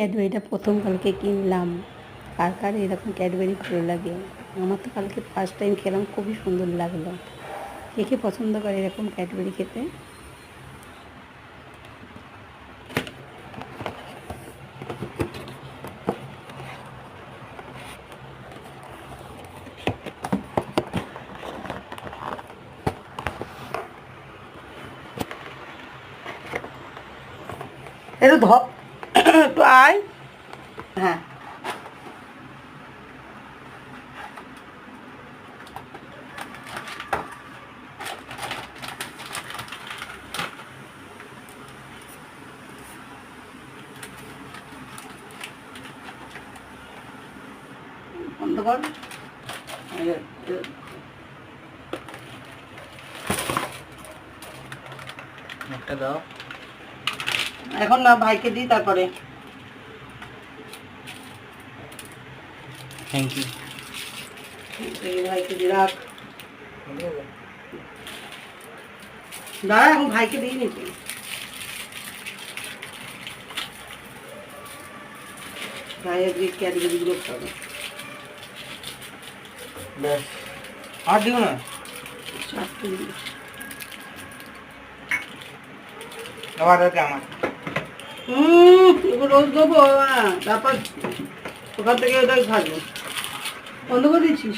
ক্যাডবেরিটা প্রথম কালকে কিনলাম। কার কার এরকম ক্যাডবেরি ভালো লাগে? আমার তো কালকে ফার্স্ট টাইম খেলাম, খুবই সুন্দর লাগল। কে কে পছন্দ করে এরকম ক্যাডবেরি খেতে? একটু ধপ। আয় হ্যাঁ। বন্ধ কর। একটা দাও। এখন না ভাইকে দিই তারপরে। থ্যাংক ইউ এই ভাইকে দি রাখ দাঁড়া এখন ভাইকে দিই নাকি ভাই আজকে ক্যাটাগরিগুলো খাবে ব্যাস আর দিও না চারটে দিই। আবার ওকে আমার হুম এগুলো রোজ দেবো হ্যাঁ, তারপর ওখান থেকে ওটাই খাবো বন্ধ করে দিয়েছিস